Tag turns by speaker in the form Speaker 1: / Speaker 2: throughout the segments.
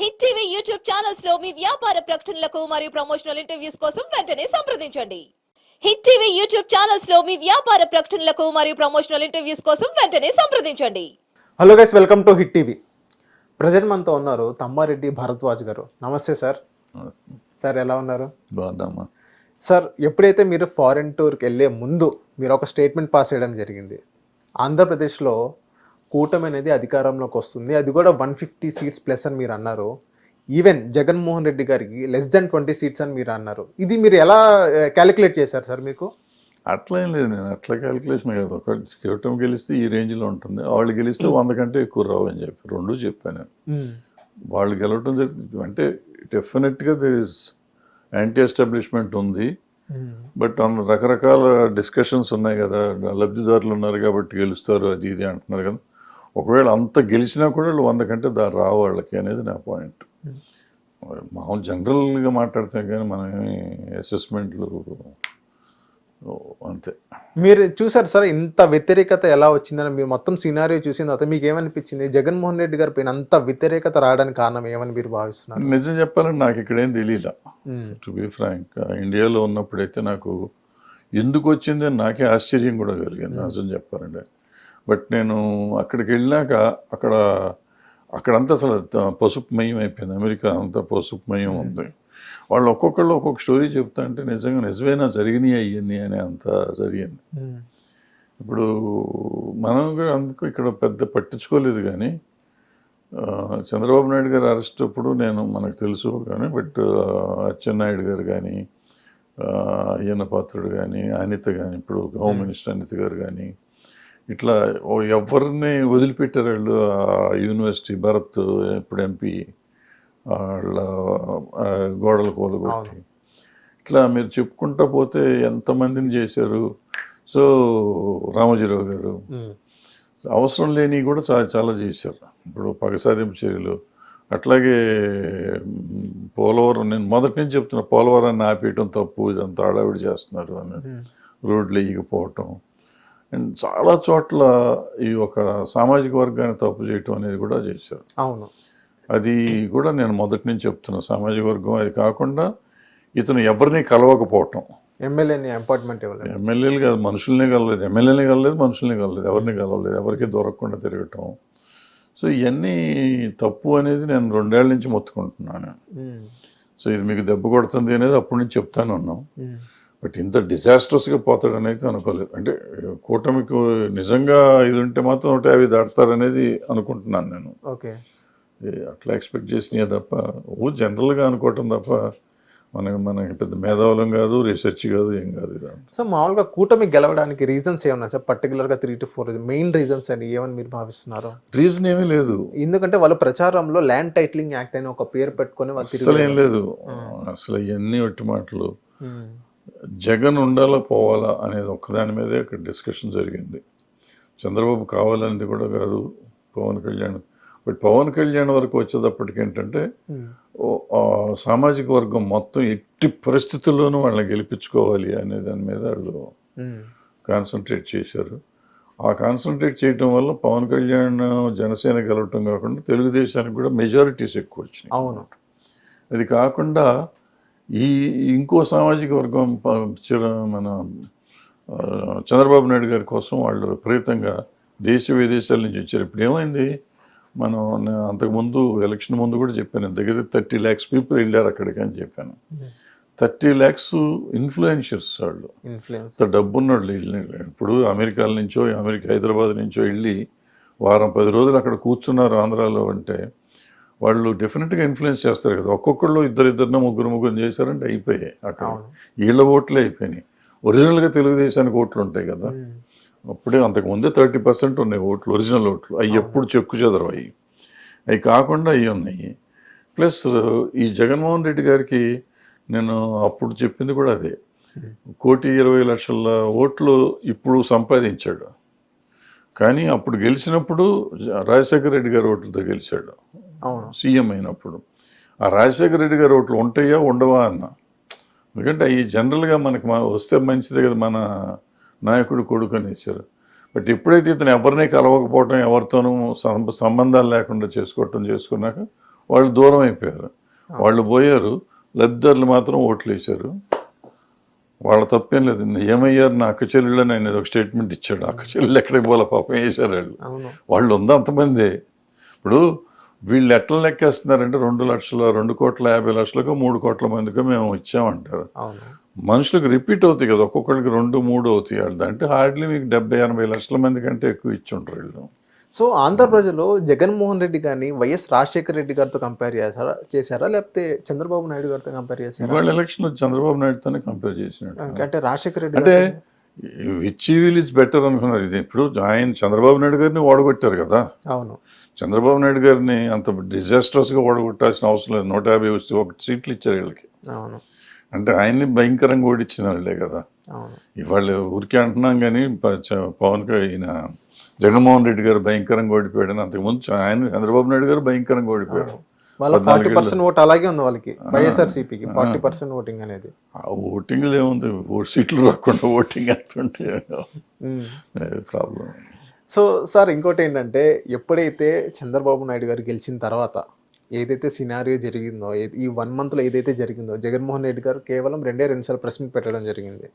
Speaker 1: Hit TV YouTube ఛానల్స్లో మీ వ్యాపార ప్రకటనలకు మరియు ప్రమోషనల్ ఇంటర్వ్యూస్ కోసం వెంటనే సంప్రదించండి. హిట్ టీవీ యూట్యూబ్ ఛానల్స్లో మీ వ్యాపార ప్రకటనలకు మరియు ప్రమోషనల్ ఇంటర్వ్యూస్ కోసం వెంటనే సంప్రదించండి.
Speaker 2: Hello guys welcome to hit TV. Present మనతో ఉన్నారు తమ్మారెడ్డి భరద్వాజ్ గారు. నమస్తే సార్. సార్ ఎలా ఉన్నారు?
Speaker 3: బాగున్నామా?
Speaker 2: సార్ ఎప్పుడైతే మీరు ఫారెన్ టూర్కి వెళ్ళే ముందు మీరు ఒక స్టేట్మెంట్ పాస్ చేయడం జరిగింది ఆంధ్రప్రదేశ్లో కూటమి అనేది అధికారంలోకి వస్తుంది. అది కూడా వన్ ఫిఫ్టీ సీట్స్ ప్లస్ అని మీరు అన్నారు. ఈవెన్ జగన్మోహన్ రెడ్డి గారికి లెస్ దెన్ ట్వంటీ సీట్స్ అని మీరు అన్నారు. ఇది మీరు ఎలా క్యాలిక్యులేట్ చేశారు సార్ మీకు?
Speaker 3: అట్లా ఏం లేదు నేను. అట్లా క్యాలిక్యులేషన్ కాదు. ఒక కూటమి గెలిస్తే ఈ రేంజ్లో ఉంటుంది. వాళ్ళు గెలిస్తే వంద కంటే ఎక్కువ రావు అని చెప్పి రెండు చెప్పాను నేను. వాళ్ళు గెలవటం జరిగింది అంటే డెఫినెట్గా దిర్ ఇస్ యాంటీ ఎస్టాబ్లిష్మెంట్ ఉంది బట్ అన్న రకరకాల డిస్కషన్స్ ఉన్నాయి కదా. లబ్ధిదారులు ఉన్నారు కాబట్టి గెలుస్తారు అది ఇది అంటున్నారు కదా. ఒకవేళ అంత గెలిచినా కూడా వాళ్ళు వంద కంటే దా రావు వాళ్ళకి అనేది నా పాయింట్. మామూలు జనరల్గా మాట్లాడితే కానీ మనం అసెస్మెంట్లు అంతే.
Speaker 2: మీరు చూసారు సార్ ఇంత వ్యతిరేకత ఎలా వచ్చిందని? మీరు మొత్తం సినారియో చూసిన తర్వాత మీకు ఏమనిపించింది? జగన్మోహన్ రెడ్డి గారి పైన అంత వ్యతిరేకత రావడానికి కారణం ఏమని మీరు భావిస్తున్నారు?
Speaker 3: నిజం చెప్పాలంటే నాకు ఇక్కడేం తెలియలే
Speaker 2: మ్మ్.
Speaker 3: టు బి ఫ్రాంక్ ఇండియాలో ఉన్నప్పుడైతే నాకు ఎందుకు వచ్చింది నాకే ఆశ్చర్యం కూడా కలిగింది. నిజం చెప్పాలంటే బట్ నేను అక్కడికి వెళ్ళాక అక్కడ అక్కడంతా అసలు పసుపుమయం అయిపోయింది. అమెరికా అంతా పసుపుమయం ఉంది. వాళ్ళు ఒక్కొక్కళ్ళు ఒక్కొక్క స్టోరీ చెప్తా అంటే నిజంగా నిజమేనా జరిగినాయి అయ్యింది అని అంత జరిగింది. ఇప్పుడు మనం అందుకు ఇక్కడ పెద్ద పట్టించుకోలేదు కానీ చంద్రబాబు నాయుడు గారు అరెస్ట్ అప్పుడు నేను మనకు తెలుసు కానీ బట్ అచ్చెన్నాయుడు గారు కానీ అయ్యన్న పాత్రుడు కానీ అనిత కానీ ఇప్పుడు హోమ్ మినిస్టర్ అనిత గారు కానీ ఇట్లా ఎవరిని వదిలిపెట్టారు వాళ్ళు? యూనివర్సిటీ భరత్ ఇప్పుడు ఎంపీ వాళ్ళ గోడలు కూలగొట్టి. ఇట్లా మీరు చెప్పుకుంటా పోతే ఎంతమందిని చేశారు? సో రామోజీరావు గారు. అవసరం లేని కూడా చాలా చాలా చేశారు. ఇప్పుడు పగసాదింపు చర్యలు. అట్లాగే పోలవరం నేను మొదటి నుంచి చెప్తున్నా పోలవరాన్ని ఆపేయటం తప్పు ఇదంతా హడావిడి చేస్తున్నారు అని. రోడ్లు వేయకపోవటం. అండ్ చాలా చోట్ల ఈ ఒక సామాజిక వర్గాన్ని తప్పు చేయటం అనేది కూడా చేశారు.
Speaker 2: అవును.
Speaker 3: అది కూడా నేను మొదటి నుంచి చెప్తున్నా సామాజిక వర్గం అది కాకుండా ఇతను ఎవరిని కలవకపోవటం.
Speaker 2: ఎమ్మెల్యేని అపాయింట్మెంట్ ఇవ్వలేదు.
Speaker 3: ఎమ్మెల్యేలు కాదు మనుషుల్ని కలవలేదు ఎమ్మెల్యేని కలవలేదు మనుషుల్ని కలవలేదు ఎవరిని కలవలేదు ఎవరికి దొరకకుండా తిరగటం. సో ఇవన్నీ తప్పు అనేది నేను రెండేళ్ళ నుంచి మొత్తుకుంటున్నాను. సో ఇది మీకు దెబ్బ కొడుతుంది అనేది అప్పటి నుంచి చెప్తాను ఉన్నాం. బట్ ఇంత డిజాస్టర్స్గా పోతాడని అయితే అనుకోలేదు. అంటే కూటమికి నిజంగా ఇది ఉంటే మాత్రం నూట యాభై దాటుతారనేది అనుకుంటున్నాను నేను.
Speaker 2: ఓకే.
Speaker 3: అట్లా ఎక్స్పెక్ట్ చేసినాయి తప్ప ఓ జనరల్గా అనుకోవటం తప్ప మన మనకి పెద్ద మేధావులం కాదు రీసెర్చ్ కాదు ఏం కాదు ఇదంతా.
Speaker 2: సో మామూలుగా కూటమి గెలవడానికి రీజన్స్ ఏమన్నా సార్? పర్టికులర్గా three to four main reasons అని ఏమని మీరు భావిస్తున్నారు?
Speaker 3: రీజన్ ఏమీ లేదు.
Speaker 2: ఎందుకంటే వాళ్ళు ప్రచారంలో ల్యాండ్ టైటిలింగ్ యాక్ట్ అని ఒక పేరు పెట్టుకొని
Speaker 3: అసలు ఏం లేదు. అసలు ఇవన్నీ ఒట్టి మాటలు. జగన్ ఉండాలా పోవాలా అనేది ఒక్కదాని మీదే ఇక్కడ డిస్కషన్ జరిగింది. చంద్రబాబు కావాలనేది కూడా కాదు పవన్ కళ్యాణ్. బట్ పవన్ కళ్యాణ్ వరకు వచ్చేటప్పటికి ఏంటంటే సామాజిక వర్గం మొత్తం ఎట్టి పరిస్థితుల్లోనూ వాళ్ళని గెలిపించుకోవాలి అనే దాని మీద వాళ్ళు కాన్సన్ట్రేట్ చేశారు. ఆ కాన్సన్ట్రేట్ చేయటం వల్ల పవన్ కళ్యాణ్ జనసేన గెలవటం కాకుండా తెలుగుదేశానికి కూడా మెజారిటీస్ ఎక్కువ వచ్చినాయి.
Speaker 2: అవును.
Speaker 3: అది కాకుండా ఈ ఇంకో సామాజిక వర్గం చిర- మన చంద్రబాబు నాయుడు గారి కోసం వాళ్ళు విపరీతంగా దేశ విదేశాల నుంచి వచ్చారు. ఇప్పుడు ఏమైంది? మనం అంతకుముందు ఎలక్షన్ ముందు కూడా చెప్పాను. దగ్గర థర్టీ ల్యాక్స్ పీపుల్ వెళ్ళారు అక్కడికి అని చెప్పాను. థర్టీ ల్యాక్స్ ఇన్ఫ్లుయెన్షియర్స్ వాళ్ళు. అంత డబ్బున్నోళ్ళు ఇప్పుడు అమెరికాల నుంచో అమెరికా హైదరాబాద్ నుంచో వెళ్ళి వారం పది రోజులు అక్కడ కూర్చున్నారు ఆంధ్రాలో అంటే వాళ్ళు డెఫినెట్గా ఇన్ఫ్లుయెన్స్ చేస్తారు కదా. ఒక్కొక్కళ్ళు ఇద్దరు ఇద్దరిన ముగ్గురు ముగ్గురు చేశారంటే అయిపోయాయి అక్కడ. వీళ్ళ ఓట్లే అయిపోయినాయి. ఒరిజినల్గా తెలుగుదేశానికి ఓట్లు ఉంటాయి కదా. అప్పుడే అంతకు ముందే థర్టీ పర్సెంట్ ఉన్నాయి ఓట్లు ఒరిజినల్ ఓట్లు. అవి ఎప్పుడు చెక్కు చెదరు అవి. అవి కాకుండా అవి ఉన్నాయి. ప్లస్ ఈ జగన్మోహన్ రెడ్డి గారికి నేను అప్పుడు చెప్పింది కూడా అదే. కోటి ఇరవై లక్షల ఓట్లు ఇప్పుడు సంపాదించాడు. కానీ అప్పుడు గెలిచినప్పుడు రాజశేఖర రెడ్డి గారి ఓట్లతో గెలిచాడు. సీఎం అయినప్పుడు. ఆ రాజశేఖర రెడ్డి గారి ఓట్లు ఉంటాయా ఉండవా అన్న. ఎందుకంటే అవి జనరల్గా మనకి మా వస్తే మంచిదే కదా మన నాయకుడు కొడుకు అని ఇచ్చారు బట్ ఎప్పుడైతే ఇతను ఎవరిని కలవకపోవటం ఎవరితోనూ సంబంధాలు లేకుండా చేసుకోవటం చేసుకున్నాక వాళ్ళు దూరం అయిపోయారు. వాళ్ళు పోయారు. లబ్ధిదారులు మాత్రం ఓట్లు వేశారు. వాళ్ళ తప్పేం లేదు. ఏమయ్యారు? నా అక్క చెల్లెళ్ళు అని ఆయన ఒక స్టేట్మెంట్ ఇచ్చాడు. అక్క చెల్లెళ్ళు ఎక్కడికి పోలే పాపం వేశారు వాళ్ళు. వాళ్ళు ఉందా అంతమంది. ఇప్పుడు వీళ్ళు ఎట్లా లెక్కేస్తున్నారంటే రెండు లక్షల రెండు కోట్ల యాభై లక్షలకు మూడు కోట్ల మందికి మేము ఇచ్చామంటారు. మనుషులకు రిపీట్ అవుతాయి కదా ఒక్కొక్కరికి రెండు మూడు అవుతాయి వాళ్ళు అంటే హార్డ్లీ మీకు డెబ్బై ఎనభై లక్షల మంది కంటే ఎక్కువ ఇచ్చి ఉంటారు వీళ్ళు.
Speaker 2: సో ఆంధ్ర ప్రజలు జగన్మోహన్ రెడ్డి గారిని వైఎస్ రాజశేఖర రెడ్డి గారితో కంపేర్ చేశారా చేశారా? లేకపోతే చంద్రబాబు నాయుడు గారితో కంపేర్ చేశారా?
Speaker 3: ఇవాళ ఎలక్షన్ చంద్రబాబు నాయుడుతోనే కంపేర్ చేసినట్టు.
Speaker 2: అంటే రాజశేఖర రెడ్డి
Speaker 3: అంటే విచ్ ఈవిల్ ఇస్ బెటర్ అనుకున్నారు. ఇది ఇప్పుడు ఆయన చంద్రబాబు నాయుడు గారిని ఓడగొట్టారు కదా.
Speaker 2: అవును.
Speaker 3: చంద్రబాబు నాయుడు గారిని అంత డిజాస్టర్స్గా ఓడగొట్టాల్సిన అవసరం లేదు. నూట యాభై వచ్చి ఒక సీట్లు ఇచ్చారు వీళ్ళకి. అంటే ఆయన్ని భయంకరంగా ఓడించిన వాళ్ళే కదా. ఇవాళ ఊరికే అంటున్నాం కానీ పవన్ ఈయన జగన్మోహన్ రెడ్డి గారు భయంకరంగా ఓడిపోయాడని అంతకుముందు చ- ఆయన చంద్రబాబు నాయుడు గారు భయంకరంగా ఓడిపోయాడు
Speaker 2: వాళ్ళ ఫార్టీ పర్సెంట్ ఓట్ అలాగే ఉంది వాళ్ళకి వైఎస్ఆర్సీపీకి. ఫార్టీ పర్సెంట్ ఓటింగ్ అనేది.
Speaker 3: ఆ ఓటింగ్లో ఏముంది ఓ సీట్లు రాకుండా voting
Speaker 2: um.
Speaker 3: Problem
Speaker 2: so sir ఇంకోటి ఏంటంటే ఎప్పుడైతే చంద్రబాబు నాయుడు గారు గెలిచిన తర్వాత ఏదైతే సినారియో జరిగిందో ఈ వన్ మంత్లో ఏదైతే జరిగిందో జగన్మోహన్ రెడ్డి గారు కేవలం రెండే రెండు సార్లు ప్రెస్ మీట్ పెట్టడం జరిగింది.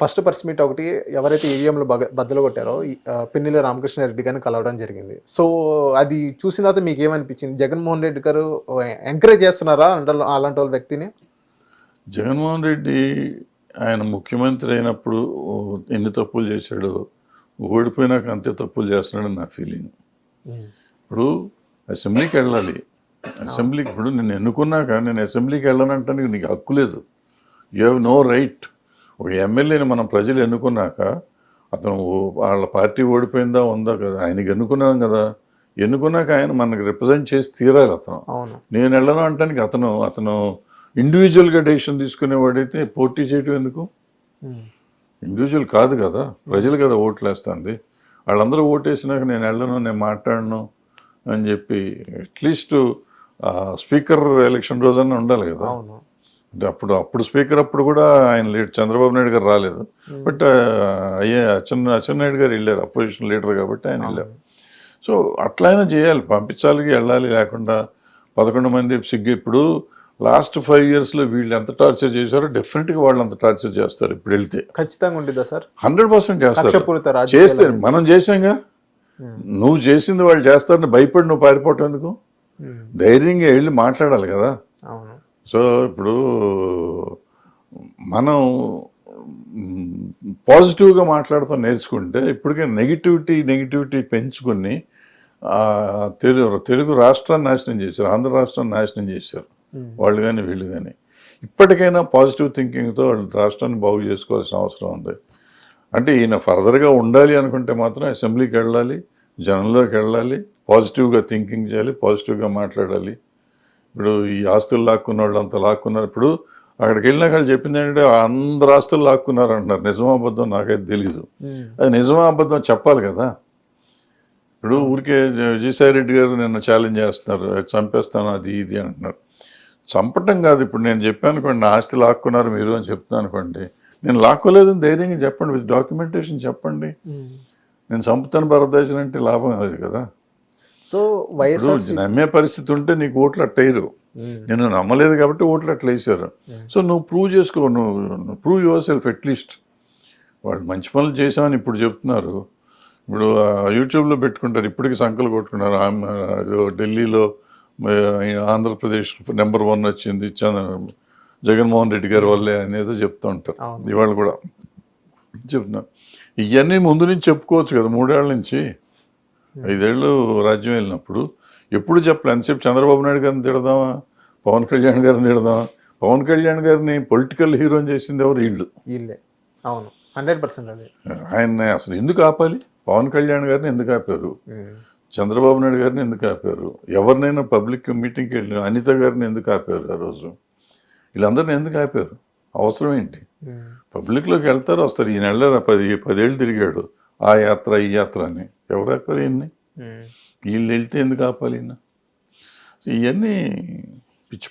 Speaker 2: ఫస్ట్ ప్రెస్ మీట్ ఒకటి ఎవరైతే ఈవీఎంలు బగ బద్దలు కొట్టారో ఈ, పిన్నెల రామకృష్ణారెడ్డి గారిని కలవడం జరిగింది. సో అది చూసిన తర్వాత మీకు ఏమనిపించింది జగన్మోహన్ రెడ్డి గారు ఎంకరేజ్ చేస్తున్నారా? అంటే అలాంటి వాళ్ళ వ్యక్తిని?
Speaker 3: జగన్మోహన్ రెడ్డి ఆయన ముఖ్యమంత్రి అయినప్పుడు ఎన్ని తప్పులు చేశాడో ఓడిపోయినాక అంతే తప్పులు చేస్తున్నాడని నా ఫీలింగ్ ఇప్పుడు అసెంబ్లీకి వెళ్ళాలి. అసెంబ్లీకి ఇప్పుడు నేను ఎన్నుకున్నాక నేను అసెంబ్లీకి వెళ్ళానంటానికి నీకు హక్కు లేదు. యూ హ్యావ్ నో రైట్ ఒక ఎమ్మెల్యేని మనం ప్రజలు ఎన్నుకున్నాక అతను వాళ్ళ పార్టీ ఓడిపోయిందా ఉందా కదా ఆయనకి ఎన్నుకున్నాం కదా. ఎన్నుకున్నాక ఆయన మనకి రిప్రజెంట్ చేసి తీరాలి అతను. నేను వెళ్ళను అంటానికి అతను అతను ఇండివిజువల్గా డెసిషన్ తీసుకునేవాడైతే పోటీ చేయటం ఎందుకు. ఇండివిజువల్ కాదు కదా. ప్రజలు కదా ఓట్లు వేస్తుంది వాళ్ళందరూ ఓటేసినాక నేను వెళ్ళను నేను మాట్లాడను అని చెప్పి అట్లీస్ట్ స్పీకర్ ఎలక్షన్ రోజన్నా ఉండాలి కదా. అప్పుడు అప్పుడు స్పీకర్ అప్పుడు కూడా ఆయన లేట్ చంద్రబాబు నాయుడు గారు రాలేదు. బట్ అయ్యే అచ్చెన్న అచ్చెన్నాయుడు గారు వెళ్ళారు అపోజిషన్ లీడర్ కాబట్టి ఆయన వెళ్ళారు. సో అట్లయినా చేయాలి పంపించాలి వెళ్ళాలి లేకుండా పదకొండు మంది సిగ్గు ఇప్పుడు లాస్ట్ ఫైవ్ ఇయర్స్లో వీళ్ళు ఎంత టార్చర్ చేశారో డెఫినెట్గా వాళ్ళు అంత టార్చర్ చేస్తారు ఇప్పుడు వెళ్తే.
Speaker 2: ఖచ్చితంగా ఉండిద్దా సార్?
Speaker 3: హండ్రెడ్ పర్సెంట్ చేస్తారు. చేస్తే మనం చేసాంగా నువ్వు చేసింది వాళ్ళు చేస్తారని భయపడి నువ్వు పారిపోవటం ఎందుకు?
Speaker 2: ఉమ్.
Speaker 3: ధైర్యంగా వెళ్ళి మాట్లాడాలి కదా. సో ఇప్పుడు మనం పాజిటివ్గా మాట్లాడుతూ నేర్చుకుంటే ఇప్పటికే నెగిటివిటీ నెగిటివిటీ పెంచుకుని తెలుగు తెలుగు రాష్ట్రాన్ని నాశనం చేశారు ఆంధ్ర రాష్ట్రాన్ని నాశనం చేశారు. వాళ్ళు కానీ వీళ్ళు కానీ ఇప్పటికైనా పాజిటివ్ థింకింగ్తో వాళ్ళు రాష్ట్రాన్ని బాగు చేసుకోవాల్సిన అవసరం ఉంది. అంటే ఈయన ఫర్దర్గా ఉండాలి అనుకుంటే మాత్రం అసెంబ్లీకి వెళ్ళాలి జనంలోకి వెళ్ళాలి పాజిటివ్గా థింకింగ్ చేయాలి పాజిటివ్గా మాట్లాడాలి. ఇప్పుడు ఈ ఆస్తులు లాక్కున్న వాళ్ళు అంత లాక్కున్నారు. ఇప్పుడు అక్కడికి వెళ్ళినాక వాళ్ళు చెప్పింది ఏంటంటే అందరు ఆస్తులు లాక్కున్నారు అంటున్నారు. నిజమా అబద్ధం నాకైతే తెలీదు.
Speaker 2: ఉమ్.
Speaker 3: అది నిజమా అబద్ధం చెప్పాలి కదా. ఇప్పుడు ఊరికే విజయసాయి రెడ్డి గారు నిన్న ఛాలెంజ్ చేస్తున్నారు చంపేస్తాను అది ఇది అంటున్నారు. చంపటం కాదు. ఇప్పుడు నేను చెప్పాను అనుకోండి నా ఆస్తి లాక్కున్నారు మీరు అని చెప్తున్నాను అనుకోండి నేను లాక్కోలేదని ధైర్యంగా చెప్పండి విత్ డాక్యుమెంటేషన్ చెప్పండి. నేను చంపుతాను భారతదేశం అంటే లాభం లేదు కదా.
Speaker 2: సో వైఎస్ఆర్
Speaker 3: నమ్మే పరిస్థితి ఉంటే నీకు ఓట్లు అట్టయ్యరు నేను నమ్మలేదు కాబట్టి ఓట్లు అట్లా వేసారు సో నువ్వు ప్రూవ్ చేసుకో నువ్వు ప్రూవ్ యువర్ సెల్ఫ్ అట్లీస్ట్ వాళ్ళు మంచి పనులు చేసామని ఇప్పుడు చెప్తున్నారు. ఇప్పుడు యూట్యూబ్లో పెట్టుకుంటారు ఇప్పటికి సంకలు కొట్టుకున్నారు. ఢిల్లీలో ఆంధ్రప్రదేశ్ నెంబర్ వన్ వచ్చింది చంద్ర జగన్మోహన్ రెడ్డి గారి వల్లే అనేదో చెప్తూ ఉంటారు. ఇవాళ కూడా చెప్తున్నారు ఇవన్నీ ముందు నుంచి చెప్పుకోవచ్చు కదా మూడేళ్ళ నుంచి. ఐదేళ్ళు రాజ్యం వెళ్ళినప్పుడు ఎప్పుడు చెప్పలే ఎంతసేపు చంద్రబాబు నాయుడు గారిని తిడదామా పవన్ కళ్యాణ్ గారిని తిడదామా? పవన్ కళ్యాణ్ గారిని పొలిటికల్ హీరోని చేసింది ఎవరు? వీళ్ళు.
Speaker 2: వీళ్ళే. అవును. హండ్రెడ్ పర్సెంట్ అది.
Speaker 3: ఆయన్ని అసలు ఎందుకు ఆపాలి? పవన్ కళ్యాణ్ గారిని ఎందుకు ఆపారు. చంద్రబాబు నాయుడు గారిని ఎందుకు ఆపారు? ఎవరినైనా పబ్లిక్ మీటింగ్కి వెళ్ళి అనిత గారిని ఎందుకు ఆపారు ఆ రోజు? వీళ్ళందరిని ఎందుకు ఆపారు? అవసరం ఏంటి. పబ్లిక్లోకి వెళ్తారు వస్తారు. ఈయన వెళ్ళారు పది పదేళ్ళు తిరిగాడు ఆ యాత్ర ఈ యాత్ర అని. ఎవరు ఆపారు ఈయన్ని. వీళ్ళు వెళ్తే ఎందుకు ఆపాలి ఈయన? ఇవన్నీ పిచ్చి